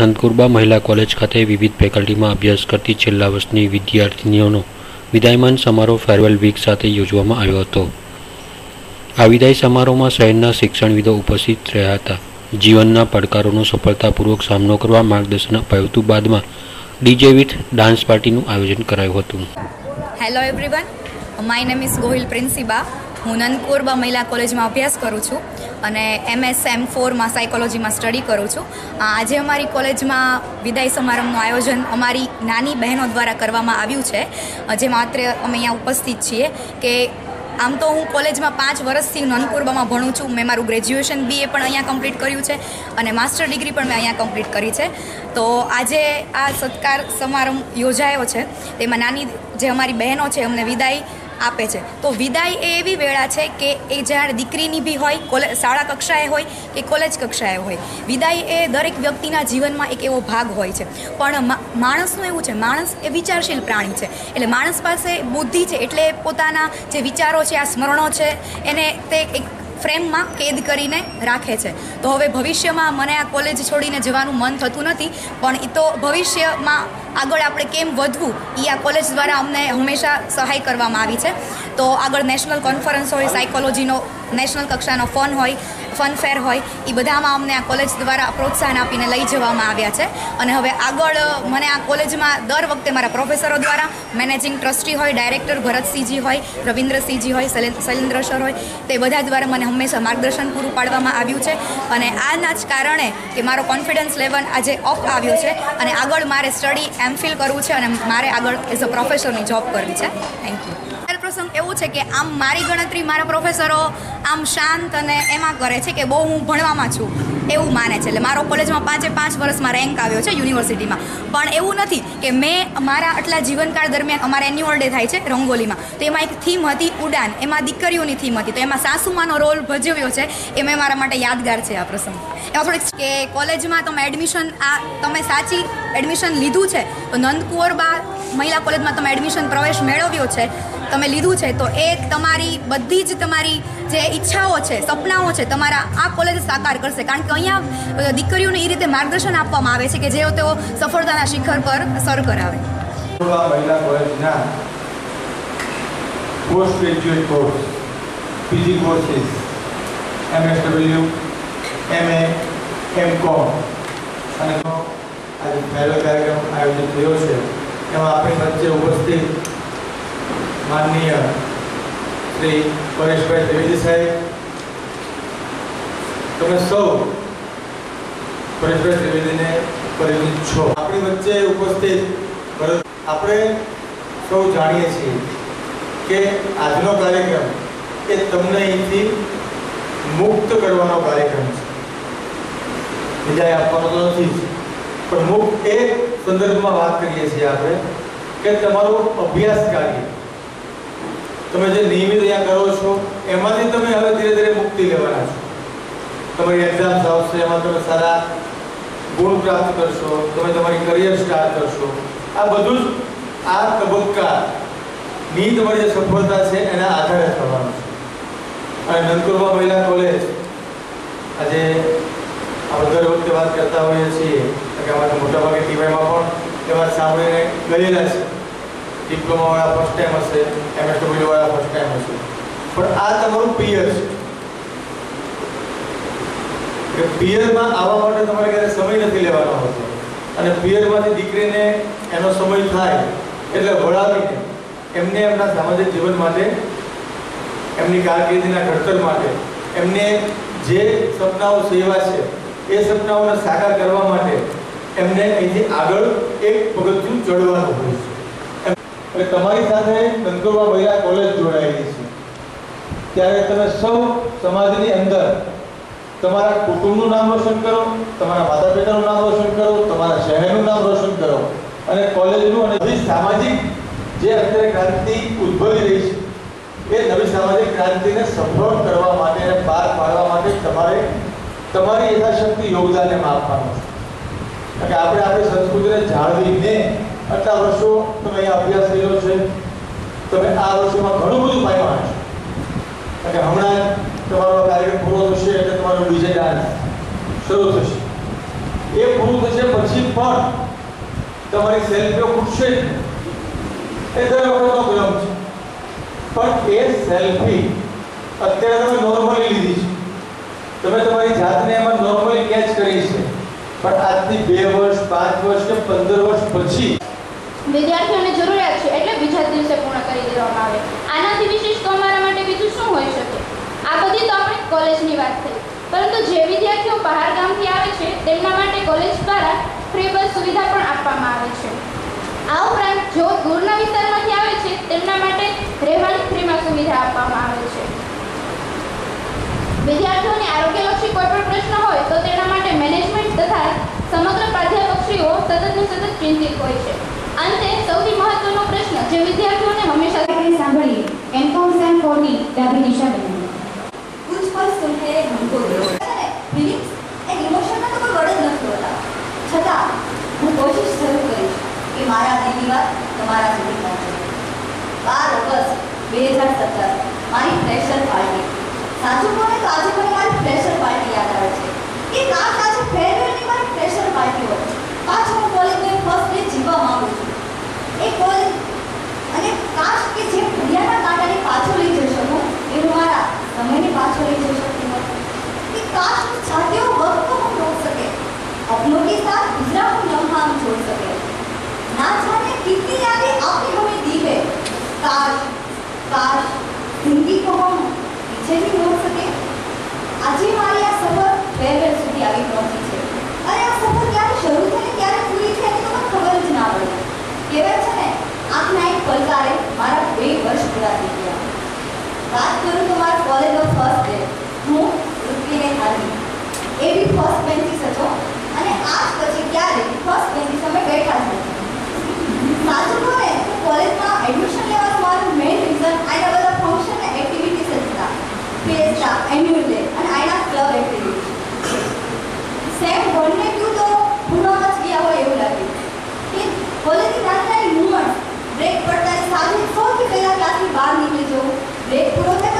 નંદકુરબા મહિલા કોલેજ ખાતે વિવિધ ફેકલ્ટીમાં અભ્યાસ કરતી છેલ્લા વર્ષની વિદ્યાર્થીનીઓનો વિદાયમાન સમારોહ ફેરવેલ વીક સાથે યોજવામાં આવ્યો હતો. આ વિદાય સમારોહમાં શહેરના શિક્ષણવિદો ઉપસ્થિત રહ્યા હતા. જીવનના પડકારોનો સફળતાપૂર્વક સામનો કરવા માર્ગદર્શન અપાયું બાદમાં ડીજે વિથ ડાન્સ પાર્ટીનું આયોજન કરાયું હતું. Hello everyone my name is Gohil Princiba હું નંદકોરબા મહિલા કોલેજમાં અભ્યાસ કરું છું. અને એમએસ એમ ફોરમાં સાયકોલોજીમાં સ્ટડી કરું છું. આજે અમારી કોલેજમાં વિદાય સમારંભનું આયોજન અમારી નાની બહેનો દ્વારા કરવામાં આવ્યું છે. જેમાં અત્રે અમે અહીંયા ઉપસ્થિત છીએ કે આમ તો હું કોલેજમાં પાંચ વર્ષથી નનકુરબામાં ભણું છું. મેં મારું ગ્રેજ્યુએશન બીએ પણ અહીંયા કમ્પ્લીટ કર્યું છે અને માસ્ટર ડિગ્રી પણ મેં અહીંયા કમ્પ્લીટ કરી છે. તો આજે આ સત્કાર સમારંભ યોજાયો છે. તેમાં નાની જે અમારી બહેનો છે અમને વિદાય આપે છે. તો વિદાય એ એવી વેળા છે કે એ જ્યારે દીકરીની બી હોય, કોલે, શાળા કક્ષાએ હોય કે કોલેજ કક્ષાએ હોય. વિદાય એ દરેક વ્યક્તિના જીવનમાં એક એવો ભાગ હોય છે. પણ માણસનું એવું છે, માણસ એ વિચારશીલ પ્રાણી છે. એટલે માણસ પાસે બુદ્ધિ છે, એટલે પોતાના જે વિચારો છે, આ સ્મરણો છે, એને તે એક ફ્રેમમાં કેદ કરીને રાખે છે. તો હવે ભવિષ્યમાં મને આ કોલેજ છોડીને જવાનું મન થતું નથી, પણ એ તો ભવિષ્યમાં આગળ આપણે કેમ વધવું એ આ કોલેજ દ્વારા અમને હંમેશા સહાય કરવામાં આવી છે. તો આગળ નેશનલ કોન્ફરન્સ હોય, સાયકોલોજીનો, નેશનલ કક્ષાનો ફન હોય ફન ફેર હોય એ બધામાં અમને આ કોલેજ દ્વારા પ્રોત્સાહન આપીને લઈ જવામાં આવ્યા છે. અને હવે આગળ મને આ કોલેજમાં દર વખતે મારા પ્રોફેસરો દ્વારા મેનેજિંગ ટ્રસ્ટી હોય, ડાયરેક્ટર ભરતસિંહજી હોય, રવિન્દ્રસિંહજી હોય શૈલેન્દ્ર સર હોય, તે બધા દ્વારા મને હંમેશા માર્ગદર્શન પૂરું પાડવામાં આવ્યું છે. અને આના જ કારણે કે મારો કોન્ફિડન્સ લેવલ આજે અપ આવ્યો છે. અને આગળ મારે સ્ટડી એમ ફિલ કરવું છે અને મારે આગળ એઝ અ પ્રોફેસરની જોબ કરવી છે. થેન્ક યુ પ્રસંગ એવું છે કે આમ મારી ગણતરી મારા પ્રોફેસરો આમ શાંત અને એમાં કરે છે કે બહુ હું ભણવામાં છું, એવું માને છે. એટલે મારો કોલેજમાં પાંચે પાંચ વર્ષમાં રેન્ક આવ્યો છે યુનિવર્સિટીમાં. પણ એવું નથી કે મેં મારા આટલા જીવનકાળ દરમિયાન અમારા એન્યુઅલ ડે થાય છે રંગોલીમાં. તો એમાં એક થીમ હતી ઉડાન. એમાં દીકરીઓની થીમ હતી. તો એમાં સાસુમાનો રોલ ભજવ્યો છે એ મેં મારા માટે યાદગાર છે આ પ્રસંગ. એમાં થોડીક કે કોલેજમાં તમે એડમિશન આ તમે સાચી એડમિશન લીધું છે, તો નંદકુંવરબા મહિલા કોલેજમાં તમે એડમિશન પ્રવેશ મેળવ્યો છે તમે લીધું છે, તો એ તમારી, બધી જ તમારી જે ઈચ્છાઓ છે, સપનાઓ છે, તમારા આ કોલેજ સાકાર કરશે. કારણ કે અહીંયા દીકરીઓને એ રીતે માર્ગદર્શન આપવામાં આવે છે કે જેઓ તેઓ સફળતાના શિખર પર સર કરાવે. Post graduate course PG courses MSW MA MCom અને આજે પહેલો કાર્યક્રમ આયોજિત થયો છે. એમાં આપણી વચ્ચે ઉપસ્થિત માનનીય શ્રી પરેશભાઈ ત્રિવેદી સાહેબ. તમે સૌ પરેશભાઈ ત્રિવેદીને પરિચિત છો. આપણી વચ્ચે ઉપસ્થિત આપણે સૌ જાણીએ છીએ કે આજનો કાર્યક્રમ એ તમને અહીંથી મુક્ત કરવાનો કાર્યક્રમ છે. વિદાય આપવાનો તો નથી. પણ મુક્ત એ સંદર્ભમાં વાત કરીએ છીએ આપણે કે તમારું અભ્યાસ કાર્ય તમે જે નિયમિત અહીંયા કરો છો, એમાંથી તમે હવે ધીરે ધીરે મુક્તિ લેવાના છો. તમારી એક્ઝામ્સ આવશે, એમાં તમે સારા ગુણ પ્રાપ્ત કરશો, તમે તમારી કરિયર સ્ટાર્ટ કરશો. આ બધું જ આ તબક્કા ની તમારી જે સફળતા છે, એના આધારે થવાનું છે. અને નંદકુરબા મહિલા કોલેજ આજે આપણે દર વખતે વાત કરતા હોઈએ છીએ કે અમારા મોટાભાગે ટીવાયમાં પણ એ વાત સાંભળીને ગયેલા છે. ડિપ્લોમાવાળા ફર્સ્ટ ટાઈમ હશે એમએસડબલ્યુ વાળા ફર્સ્ટ ટાઈમ હશે. પણ આ તમારું પિયર છે. કે પિયરમાં આવવા માટે તમારે ક્યારે સમય નથી લેવાનો હોતો. અને પિયરમાંથી દીકરીને એનો સમય થાય, એટલે વળાવીને એમને એમના સામાજિક જીવન માટે, એમની કારકિર્દીના ઘડતર માટે, એમને જે સપનાઓ સેવા છે, એ સપનાઓને સાકાર કરવા માટે એમને અહીંથી આગળ એક પગથિયું ચડવાનું હોય એટલે તમારી સાથે નંદુરબા મહિલા કોલેજ જોડાયેલી છે. ત્યારે તમે સૌ સમાજની અંદર તમારા કુટુંબનું નામ રોશન કરો, તમારા માતા પિતાનું નામ રોશન કરો, તમારા શહેરનું નામ રોશન કરો અને કોલેજનું અને નવી સામાજિક જે અત્યારે ક્રાંતિ ઉદ્ભવી રહી છે, એ નવી સામાજિક ક્રાંતિને સફળ કરવા માટે અને પાર પાડવા માટે તમારે તમારી યથાશક્તિ યોગદાનને આપવાનું છે. કે આપણે આપણી સંસ્કૃતિને જાળવીને આટલા વર્ષો તમે અહીંયા અભ્યાસ કર્યો છે. તમે આ વર્ષોમાં ઘણું બધું પામ્યા છો. કે હમણાં તમારો કાર્યક્રમ પૂરો થશે એટલે તમારો વિજય ડાન્સ શરૂ થશે. એ પૂરું થશે પછી પણ તમારી સેલ્ફીઓ ખૂટશે. એ દર વખતનો ક્રમ છે પણ એ સેલ્ફી અત્યારે તમે નોર્મલી લીધી છે. તમે તમારી જાતને એમાં નોર્મલી કેચ કરી છે. પણ આજથી બે વર્ષ, પાંચ વર્ષ કે પંદર વર્ષ પછી વિદ્યાર્થીઓને જરૂરિયાત છે એટલે બીજા દિવસે પૂર્ણ કરી દેવામાં આવે. આનાથી વિશેષ તો અમારા માટે બીજું શું હોઈ શકે? આ બધી તો આપણે કોલેજની વાત થઈ. પરંતુ જે વિદ્યાર્થીઓ બહાર ગામથી આવે છે, તેમના માટે કોલેજ દ્વારા ફ્રી બસ સુવિધા પણ આપવામાં આવે છે. આ ઉપરાંત જો દૂરના વિસ્તારમાંથી આવે છે, તેમના માટે રહેવાની ફ્રીમાં સુવિધા આપવામાં આવે છે. વિદ્યાર્થીઓને આરોગ્યલક્ષી કોઈ પણ પ્રશ્ન હોય તો તેના માટે સાચું કોને તો આજે મને મારી ફ્રેશર પાર્ટી યાદ આવે છે કે કાશ આજે ફેરવેલની મારી ફ્રેશર પાર્ટી હોય પાછું હું કોલેજનો ફર્સ્ટ ડે જીવવા માંગુ છું એ કોલેજ અને કાશ કે જે ઘડિયાળના કાંટાને પાછો લઈ જઈ શકું એવું મારા સમયને પાછો લઈ જઈ શકતી હોત कि काश उस चाहते हो वक्त को हम रोक सके अपनों के साथ गुजरा हुआ लम्हा हम छोड़ सके ना जाने कितनी यादें आपने हमें दी है काश काश जिंदगी को हम पीछे भी मोड़ વાત કરું તો મારા કોલેજનો ફર્સ્ટ ડે હું રૂપીને હારી. એ બી ફર્સ્ટ બેન્ચીસ હતો અને આજ પછી ક્યારે ફર્સ્ટ બેન્ચીસ અમે બેઠા છે સાચું કહું ને કોલેજમાં એડમિશન લેવાનું મારું મેઇન રીઝન આના બધા ફંક્શન ને એક્ટિવિટીઝ જ હતા. ફેસ્ટા એન્યુઅલ ડે અને આના ક્લબ એક્ટિવિટીઝ સેમ વનને ક્યુ તો પૂર્ણમાં જ ગયા હોય એવું લાગ્યું કે કોલેજની રાત્રે નાની બ્રેક પડતા સાથે સૌથી પહેલાં ક્લાસની બહાર નીકળી જવું. બ્રેક પૂરો થાય